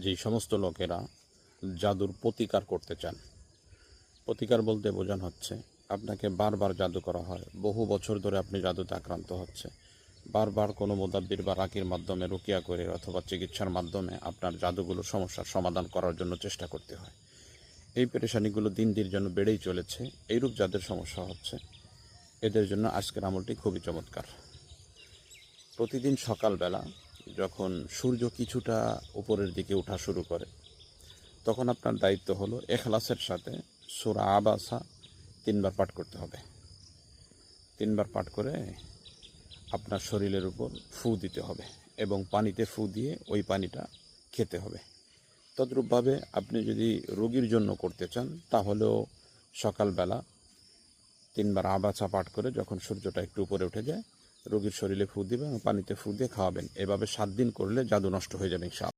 যেই সমস্ত লোকেরা জাদুর প্রতিকার করতে চান। প্রতিকার বলতে বোঝানো হচ্ছে, আপনাকে বারবার জাদু করা হয়। বহু বছর ধরে আপনি জাদুতে আক্রান্ত হচ্ছে। বারবার কোনো মোদাব্বির বা রাকির মাধ্যমে রুকিয়া করে অথবা চিকিৎসার মাধ্যমে আপনার জাদুগুলো সমস্যার সমাধান করার জন্য চেষ্টা করতে হয়। এই পেরেশানিগুলো দিন দিন জন্য বেড়েই চলেছে, এইরূপ যাদের সমস্যা হচ্ছে। এদের জন্য আজকের আমলটি খুবই চমৎকার। প্রতিদিন সকালবেলা যখন সূর্য কিছুটা উপরের দিকে ওঠা শুরু করে, তখন আপনার দায়িত্ব হলো এখলাসের সাথে সুরা আবাসা তিনবার পাঠ করতে হবে। তিনবার পাঠ করে আপনার শরীরের উপর ফু দিতে হবে এবং পানিতে ফু দিয়ে ওই পানিটা খেতে হবে। তদ্রূপভাবে আপনি যদি রোগীর জন্য করতে চান, তাহলেও সকালবেলা তিনবার আবাছা পাঠ করে যখন সূর্যটা একটু উপরে উঠে যায় রোগীর শরীরে ফু দিবেন এবং পানিতে ফু দিয়ে খাওয়াবেন। এভাবে সাত দিন করলে জাদু নষ্ট হয়ে যাবে ইনশাআল্লাহ।